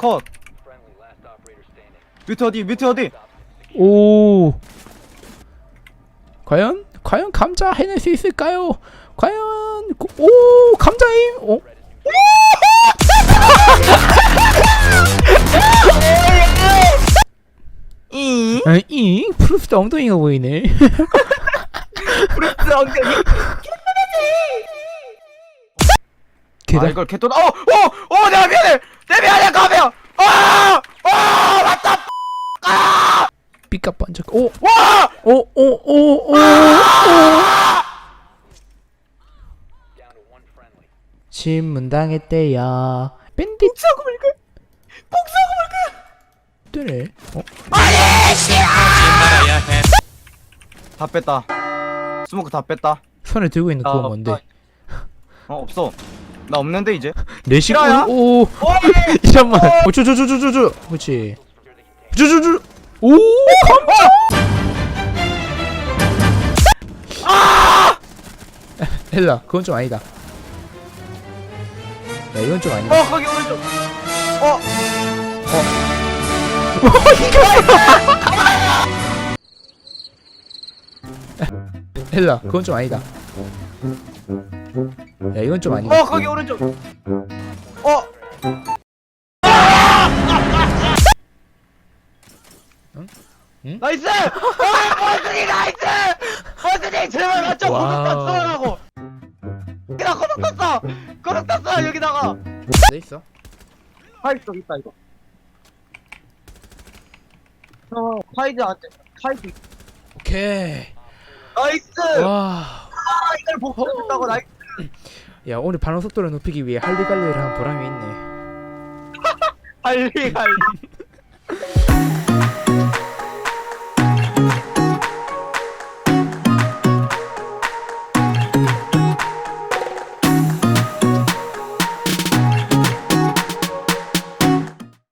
컷. 밑에 어디 밑에 어디? 오. 과연? 과연 감자 해낼 수 있을까요? 과연 고- 오 감자임. 어? 이? 아, 이? 프루스트 엉덩이가 보이네. 프레스 엉덩이? 아 계단. 이걸 개또 어어어! 내가 미안해! 내 미안해 가면 아아 맞다 삐까 번쩍. 오. 와 오, 오, 오, 오, 오. 신문 당했대야. 밴딧 복사금을 그 복사금을 뜨네. 어? 그다 뺐다 스모크 다 뺐다 손에 들고 있는 그거 아, 뭔데? 어 없어 나 없는데 이제 내 시. 싫어요? 오, 오. 잠깐만. 어, 저, 저, 저, 저, 저, 저. 그렇지. 저, 저, 저. 오. 아! 헬라, 그건 좀 아니다. 야, 이건 좀 아니다. 어 거기 오른쪽 어 헬라, 그건 좀 아니다. 야, 이건 좀 아니다. 어 거기 오른쪽 어 응? 나이스! 어, 버스니 나이스! 버스니 제발 맞춰 와우. 고속 땄어라고! 여기다 고속 땄어! 고속 땄어 여기다가! 돼 있어? 파이드 쪽 있다 이거 어 파이드 안돼 파이드 오케이. 나이스! 와. 아 이걸 복수했다고 나이스! 야, 오늘 반응 속도를 높이기 위해 할리갈리를 한 보람이 있네. 할리 할리